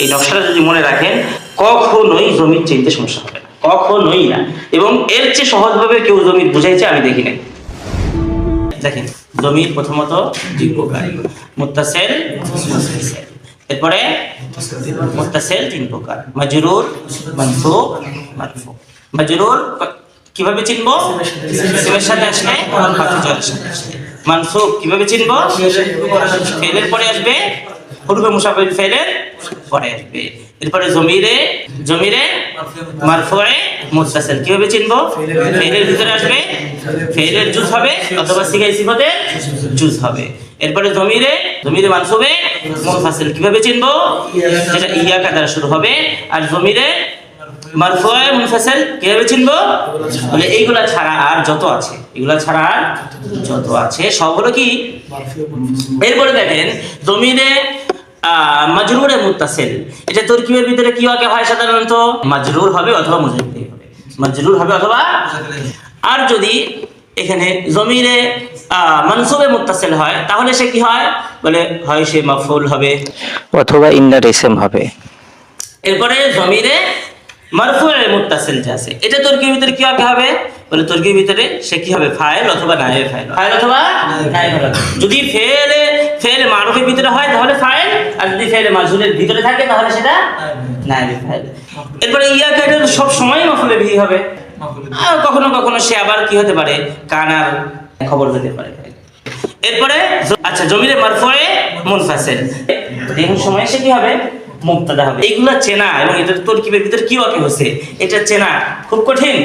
এই নকশাটা যদি মনে রাখেন, কখনোই জমির চিনতে সমস্যা হবে না। কখনোই না। এবং এর চেয়ে সহজভাবে কেউ জমির বুঝাইছে, আমি দেখি নাই। দেখেন, জমির প্রথমত দুই প্রকার এরপরে মুত্তাসিল তিন প্রকার। মাজরুর মানসুব মারফু মাজরুর, কীভাবে চিনবো? সিমের সাথে আসলে সাথে কীভাবে চিনবো? ফেলের পরে আসবে হুরুফে মুসাফির ফেলের পরে আসবে। এরপরে জমিরে জমিরে মারফুয়ে মুত্তাসিল কীভাবে চিনবো? ফেলের ভিতরে আসবে। ফেলের জুজ হবে, অথবা সিগাই সিফাতের জুজ হবে। এরপরে জমিরে জমিরে মানসুবে মুনফাসিল কীভাবে চিনবো? যেটা ইয়াকা দ্বারা শুরু হবে। আর জমিরে মারফুয়ে মুনফাসিল কীভাবে চিনবো? বলে এইগুলা ছাড়া আর যত আছে এগুলা ছাড়া আর যত আছে। সব হলো কি? এরপরে দেখেন মাজরুরে মুত্তাসিল। এটা তরকিবের ভিতরে কি ওয়াকে হয় সাধারণত? মাজরুর হবে অথবা মুজাক্কির হবে। মাজরুর হবে অথবা আর যদি এখানে জমিরে আহ, মানসুবে মুত্তাসিল হয় তাহলে সে কি হয়? বলে হয় সে মাফুল হবে। অথবা ইন্নার এসএম হবে। এরপরে জমিরে মারফুয়ের মুত্তাসিল যে আছে এটা তর্কির ভিতরে কি হবে? হবে? বলে তর্কির ভিতরে সে কি হবে? ফাইল অথবা নায়েব ফাইল ফাইল অথবা নায়েব যদি ফেলে ফেল মারুফের ভিতরে হয় তাহলে ফাইল আর যদি ফেলে মাজহুলের ভিতরে থাকে তাহলে সেটা ফাইল এরপরে ইয়া কাইডের সব সময় মাফুলে বিহি হবে। আর কখনো কখনো সে আবার কি হতে পারে? কানার খবর দিতে পারে। এরপরে আচ্ছা জমিরে মারফুয়ে মুনফাসিল। সময় সে কি হবে? মুক্তাদা হবে। এইগুলা চেনা এবং এটা তরকিবের ভিতরে কি ওয়াকে হচ্ছে? এটা চেনা খুব কঠিন।